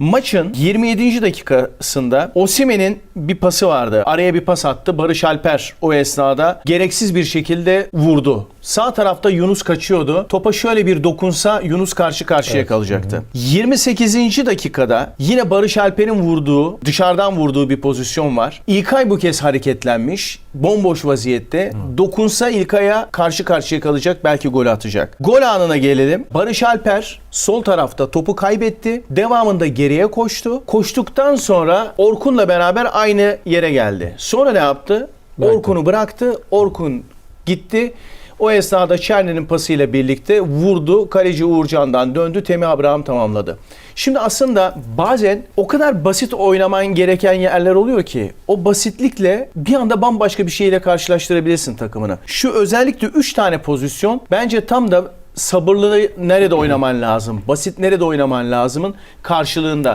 Maçın 27. dakikasında Osimen'in bir pası vardı. Araya bir pas attı. Barış Alper o esnada gereksiz bir şekilde vurdu. Sağ tarafta Yunus kaçıyordu. Topa şöyle bir dokunsa Yunus karşı karşıya kalacaktı. 28. dakikada yine Barış Alper'in vurduğu, dışarıdan vurduğu bir pozisyon var. İlkay bu kez hareketlenmiş. Bomboş vaziyette. Dokunsa İlkay'a karşı karşıya kalacak. Belki gol atacak. Gol anına gelelim. Barış Alper sol tarafta topu kaybetti. Devamında geriye koştu. Koştuktan sonra Orkun'la beraber aynı yere geldi. Sonra ne yaptı? Orkun'u bıraktı. Orkun gitti. O esnada Çerni'nin pasıyla birlikte vurdu. Kaleci Uğurcan'dan döndü. Temi Abraham tamamladı. Şimdi aslında bazen o kadar basit oynaman gereken yerler oluyor ki o basitlikle bir anda bambaşka bir şeyle karşılaştırabilirsin takımını. Şu özellikle 3 tane pozisyon bence tam da sabırlı nerede oynaman lazım, basit nerede oynaman lazımın karşılığında.